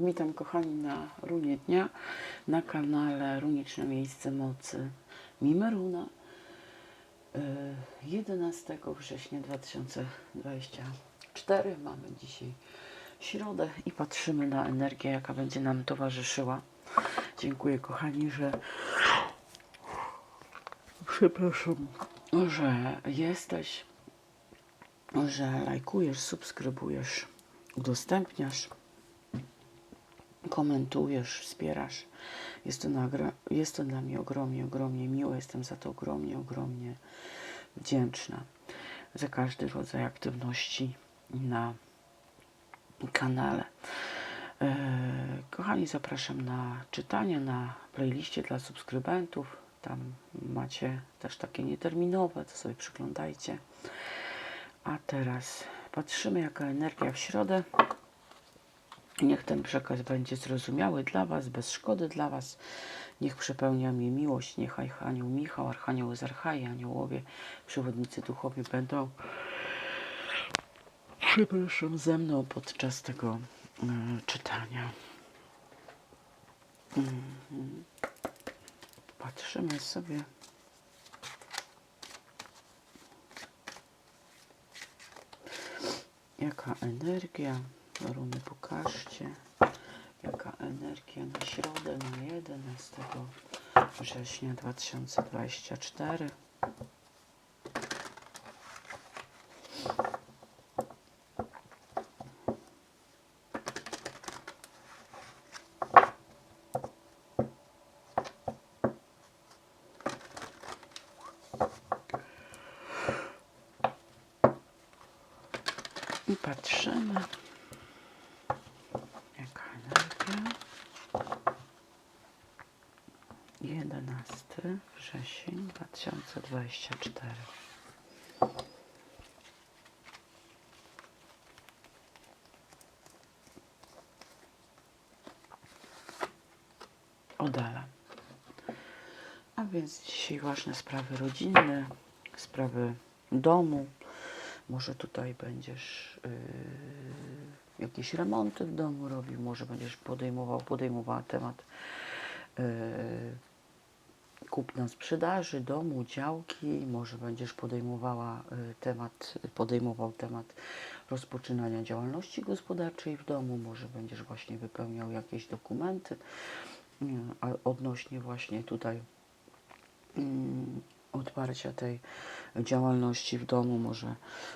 Witam kochani na runie dnia na kanale Runiczne Miejsce Mocy Mimeruna y, 11 września 2024 mamy dzisiaj środę i patrzymy na energię jaka będzie nam towarzyszyła. Dziękuję kochani, że przepraszam, że jesteś że lajkujesz, subskrybujesz udostępniasz komentujesz, wspierasz. Jest to, nagra- jest to dla mnie ogromnie, ogromnie miłe. Jestem za to ogromnie, ogromnie wdzięczna. Za każdy rodzaj aktywności na kanale. E, kochani, zapraszam na czytanie na playliście dla subskrybentów. Tam macie też takie nieterminowe, to sobie przyglądajcie. A teraz patrzymy, jaka energia w środę. Niech ten przekaz będzie zrozumiały dla Was, bez szkody dla Was. Niech przepełnia mnie miłość. Niech Archanioł Michał, Archanioł z Archai, aniołowie, przewodnicy duchowi będą przepraszam, ze mną podczas tego e, czytania. Mhm. Patrzymy sobie. Jaka energia? Runy pokażcie. Jaka energia na środę, na 11 września 2024. I patrzymy. Jaka energia? 11 wrzesień 2024. Odala. A więc dzisiaj ważne sprawy rodzinne, sprawy domu. Może tutaj będziesz yy, jakieś remonty w domu robił, może będziesz podejmował, podejmowała temat yy, kupna sprzedaży domu, działki, może będziesz podejmowała y, temat, podejmował temat rozpoczynania działalności gospodarczej w domu, może będziesz właśnie wypełniał jakieś dokumenty y, a odnośnie właśnie tutaj mm, otwarcia tej działalności w domu, może,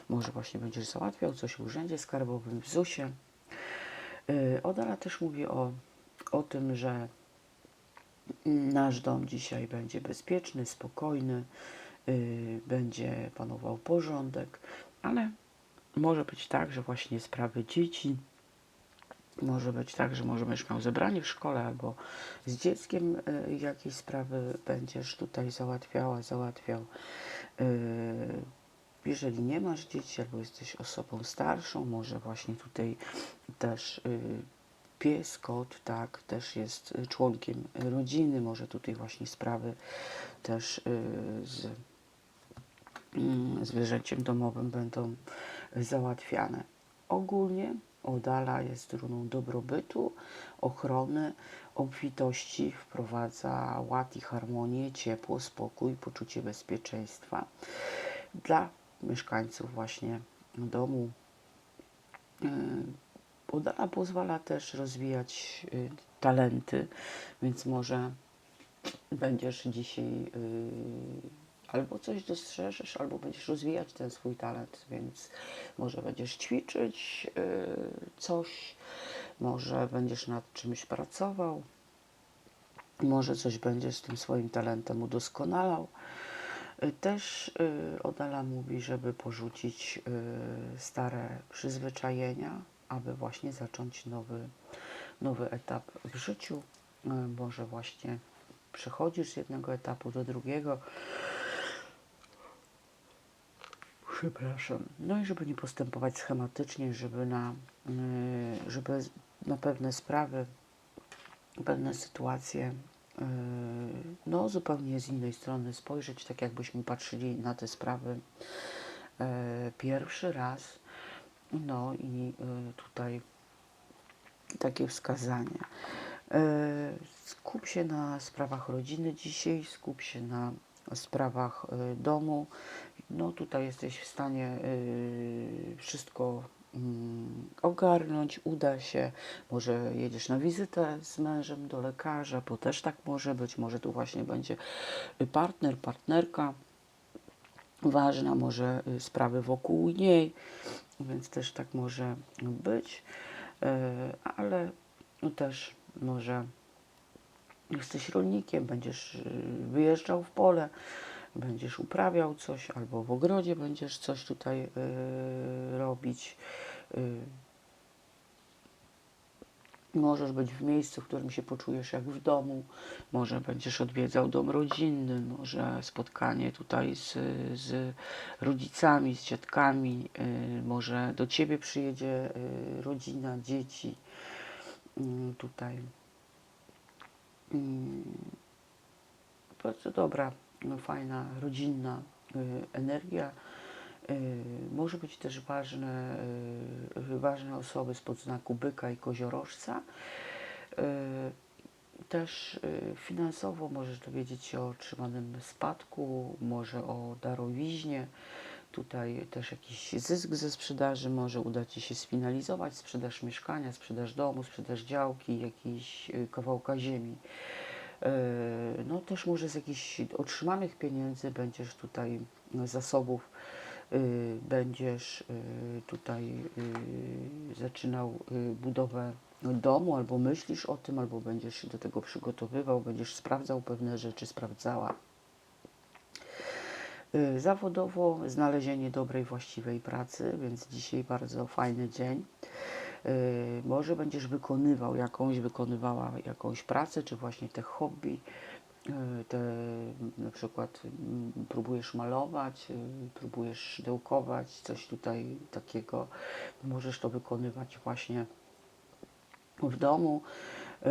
może właśnie będziesz załatwiał coś w urzędzie skarbowym, w ZUS-ie. Yy, Odala też mówi o, o tym, że nasz dom dzisiaj będzie bezpieczny, spokojny, yy, będzie panował porządek, ale może być tak, że właśnie sprawy dzieci, może być tak, że może będziesz miał zebranie w szkole albo z dzieckiem y, jakieś sprawy będziesz tutaj załatwiała, załatwiał. Y, jeżeli nie masz dzieci albo jesteś osobą starszą, może właśnie tutaj też y, pies, kot, tak, też jest y, członkiem rodziny, może tutaj właśnie sprawy też y, z mm, zwierzęciem domowym będą załatwiane. Ogólnie Odala jest runą dobrobytu, ochrony, obfitości, wprowadza ład i harmonię, ciepło, spokój, poczucie bezpieczeństwa dla mieszkańców właśnie domu. Udala pozwala też rozwijać y, talenty, więc może będziesz dzisiaj y, albo coś dostrzeżesz, albo będziesz rozwijać ten swój talent, więc może będziesz ćwiczyć y, coś, może będziesz nad czymś pracował, może coś będziesz z tym swoim talentem udoskonalał. Też Odala mówi, żeby porzucić stare przyzwyczajenia, aby właśnie zacząć nowy, nowy etap w życiu. Y, Może właśnie przechodzisz z jednego etapu do drugiego. Przepraszam. No i żeby nie postępować schematycznie, żeby na, y, żeby na pewne sprawy, pewne sytuacje y, no zupełnie z innej strony spojrzeć, tak jakbyśmy patrzyli na te sprawy e, pierwszy raz. No i y, tutaj takie wskazania. E, Skup się na sprawach rodziny dzisiaj, skup się na sprawach e, domu. No tutaj jesteś w stanie wszystko mm, ogarnąć, uda się. Może jedziesz na wizytę z mężem do lekarza, bo też tak może być. Może tu właśnie będzie partner, partnerka ważna, może y, sprawy wokół niej, więc też tak może być, E, ale no też może jesteś rolnikiem, będziesz y, wyjeżdżał w pole, będziesz uprawiał coś, albo w ogrodzie będziesz coś tutaj y, robić. Możesz być w miejscu, w którym się poczujesz jak w domu, może będziesz odwiedzał dom rodzinny, może spotkanie tutaj z, z rodzicami, z ciotkami, y, może do ciebie przyjedzie y, rodzina, dzieci. Y, tutaj bardzo dobra, no, fajna, rodzinna energia. Y, Może być też ważne, y, ważne osoby spod znaku byka i koziorożca. Y, Też finansowo możesz dowiedzieć się o otrzymanym spadku, może o darowiźnie. Tutaj też jakiś zysk ze sprzedaży może uda Ci się sfinalizować, sprzedaż mieszkania, sprzedaż domu, sprzedaż działki, jakiś kawałka ziemi. No też może z jakichś otrzymanych pieniędzy będziesz tutaj zasobów, będziesz y, tutaj y, zaczynał y, budowę domu, albo myślisz o tym, albo będziesz się do tego przygotowywał, będziesz sprawdzał pewne rzeczy, sprawdzała. Y, Zawodowo znalezienie dobrej, właściwej pracy, więc dzisiaj bardzo fajny dzień. Y, Może będziesz wykonywał jakąś, wykonywała jakąś pracę, czy właśnie te hobby, y, te na przykład mm, próbujesz malować, y, próbujesz szydełkować, coś tutaj takiego. Możesz to wykonywać właśnie w domu. Y,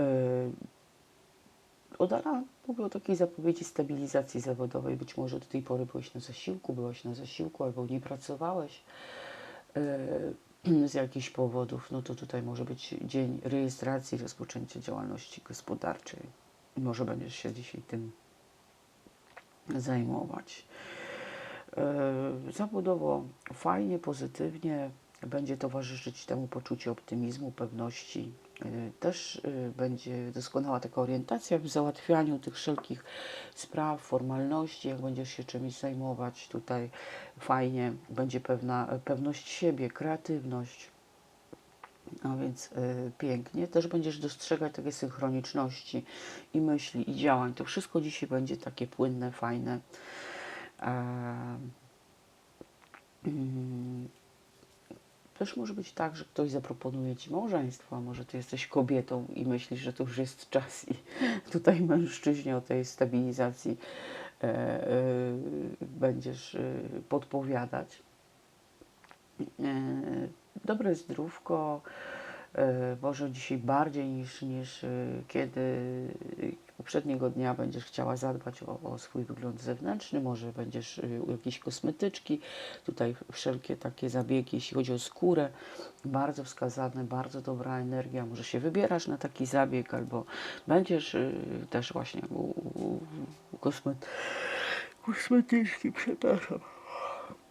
Odala mówię o takiej zapowiedzi stabilizacji zawodowej. Być może do tej pory byłeś na zasiłku, byłaś na zasiłku albo nie pracowałeś z jakichś powodów. No to tutaj może być dzień rejestracji, rozpoczęcia działalności gospodarczej. Może będziesz się dzisiaj tym zajmować. E, Zawodowo fajnie, pozytywnie będzie towarzyszyć temu poczucie optymizmu, pewności. E, Też e, będzie doskonała taka orientacja w załatwianiu tych wszelkich spraw, formalności, jak będziesz się czymś zajmować. Tutaj fajnie będzie pewna pewność siebie, kreatywność. A więc y, pięknie. Też będziesz dostrzegać takie synchroniczności i myśli, i działań. To wszystko dzisiaj będzie takie płynne, fajne. Mm, też może być tak, że ktoś zaproponuje ci małżeństwo, a może ty jesteś kobietą i myślisz, że to już jest czas i tutaj mężczyźnie o tej stabilizacji e, e, będziesz e, podpowiadać. E, dobre zdrówko, e, może dzisiaj bardziej niż, niż e, kiedy poprzedniego dnia będziesz chciała zadbać o, o swój wygląd zewnętrzny, może będziesz e, u jakiejś kosmetyczki, tutaj wszelkie takie zabiegi, jeśli chodzi o skórę, bardzo wskazane, bardzo dobra energia, może się wybierasz na taki zabieg, albo będziesz e, też właśnie u, u, u kosmet, kosmetyczki, przepraszam.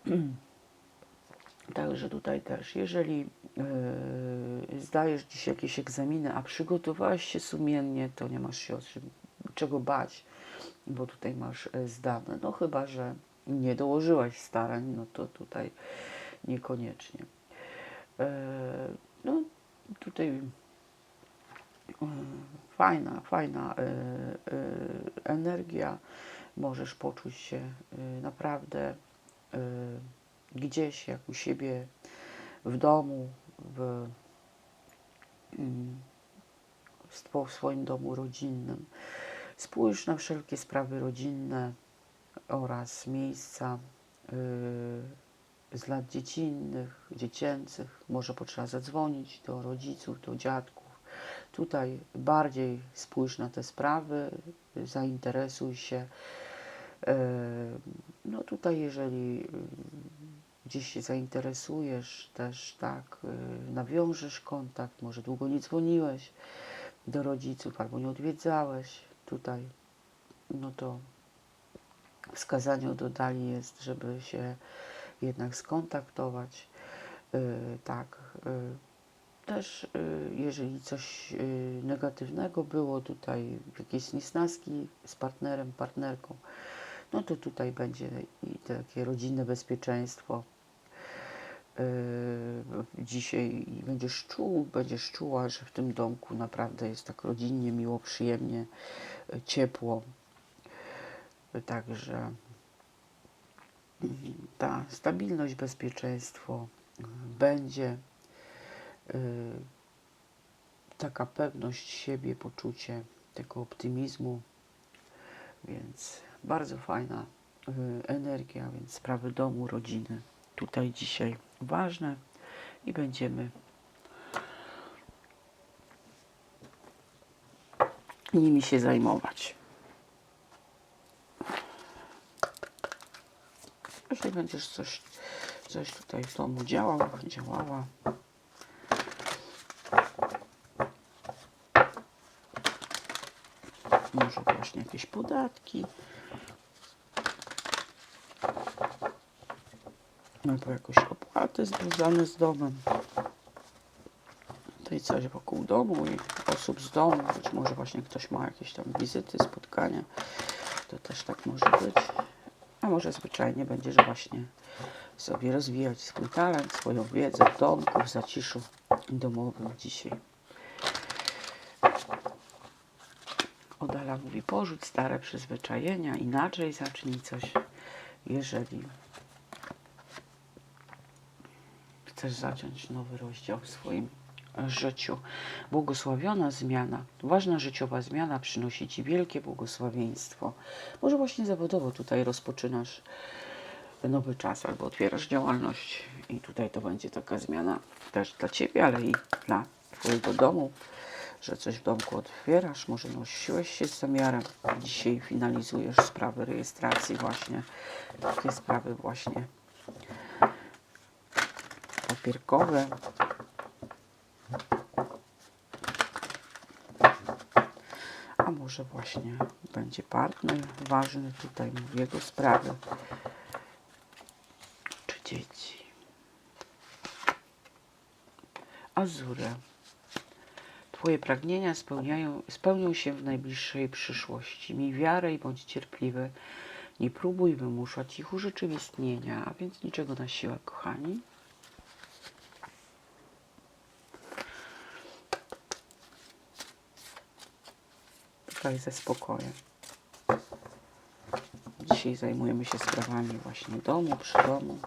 Także tutaj też, jeżeli yy, zdajesz dziś jakieś egzaminy, a przygotowałeś się sumiennie, to nie masz się o czego bać, bo tutaj masz e, zdane. No chyba, że nie dołożyłaś starań, no to tutaj niekoniecznie. Yy, no tutaj yy, fajna, fajna yy, yy, energia. Możesz poczuć się yy, naprawdę yy, gdzieś, jak u siebie w domu, w, mm, w swo- w swoim domu rodzinnym. Spójrz na wszelkie sprawy rodzinne oraz miejsca yy, z lat dziecinnych, dziecięcych. Może potrzeba zadzwonić do rodziców, do dziadków. Tutaj bardziej spójrz na te sprawy, zainteresuj się. Yy, No tutaj, jeżeli yy, gdzieś się zainteresujesz też, tak, y, nawiążesz kontakt, może długo nie dzwoniłeś do rodziców albo nie odwiedzałeś tutaj, no to wskazaniu dodali jest, żeby się jednak skontaktować. Y, tak. y, Też jeżeli coś negatywnego było tutaj, jakieś niesnaski z partnerem, partnerką, no to tutaj będzie i takie rodzinne bezpieczeństwo. Y, Dzisiaj będziesz czuł, będziesz czuła, że w tym domku naprawdę jest tak rodzinnie, miło, przyjemnie, y, ciepło. Y, Także mm, ta stabilność, bezpieczeństwo y, będzie y, taka pewność siebie, poczucie tego optymizmu, więc bardzo fajna y, energia, więc sprawy domu, rodziny tutaj dzisiaj ważne i będziemy nimi się zajmować. Jeżeli będziesz coś, coś tutaj w domu działał, działała, może właśnie jakieś podatki, albo jakieś opłaty związane z domem. To i coś wokół domu i osób z domu, być może właśnie ktoś ma jakieś tam wizyty, spotkania, to też tak może być. A może zwyczajnie będziesz właśnie sobie rozwijać swój talent, swoją wiedzę w domku, w zaciszu domowym dzisiaj. Odala mówi, porzuć stare przyzwyczajenia, inaczej zacznij coś, jeżeli chcesz zacząć nowy rozdział w swoim życiu. Błogosławiona zmiana, ważna życiowa zmiana przynosi Ci wielkie błogosławieństwo. Może właśnie zawodowo tutaj rozpoczynasz nowy czas albo otwierasz działalność i tutaj to będzie taka zmiana też dla Ciebie, ale i dla Twojego domu, że coś w domku otwierasz, może nosiłeś się z zamiarem, dzisiaj finalizujesz sprawy rejestracji właśnie, takie sprawy właśnie papierkowe. A może właśnie będzie partner ważny tutaj, mówię jego sprawy. Czy dzieci. Azure. Twoje pragnienia spełniają, spełnią się w najbliższej przyszłości. Miej wiarę i bądź cierpliwy. Nie próbuj wymuszać ich urzeczywistnienia, a więc niczego na siłę, kochani. Tutaj ze spokojem. Dzisiaj zajmujemy się sprawami właśnie domu, przy domu.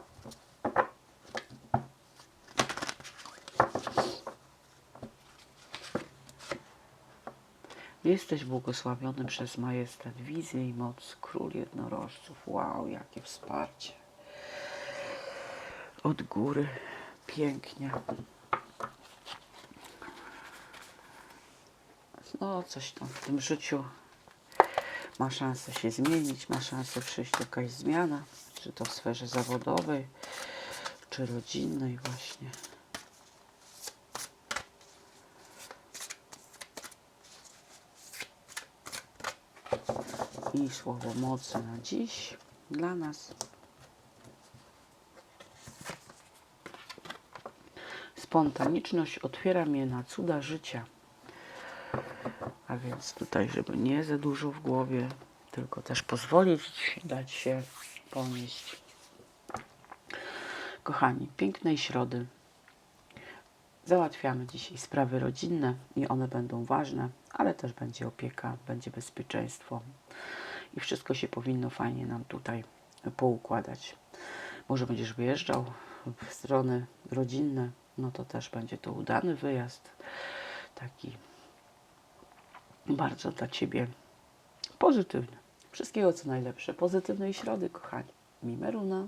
Jesteś błogosławiony przez majestat, wizję i moc, król jednorożców. Wow, jakie wsparcie. Od góry. Pięknie. No, coś tam w tym życiu ma szansę się zmienić, ma szansę przyjść jakaś zmiana, czy to w sferze zawodowej, czy rodzinnej właśnie. I słowo mocy na dziś dla nas. Spontaniczność otwiera mnie na cuda życia. A więc tutaj, żeby nie za dużo w głowie, tylko też pozwolić dać się ponieść. Kochani, pięknej środy. Załatwiamy dzisiaj sprawy rodzinne i one będą ważne, ale też będzie opieka, będzie bezpieczeństwo i wszystko się powinno fajnie nam tutaj poukładać. Może będziesz wyjeżdżał w strony rodzinne, no to też będzie to udany wyjazd, taki bardzo dla Ciebie pozytywny. Wszystkiego co najlepsze, pozytywnej środy, kochani. Mimeruna.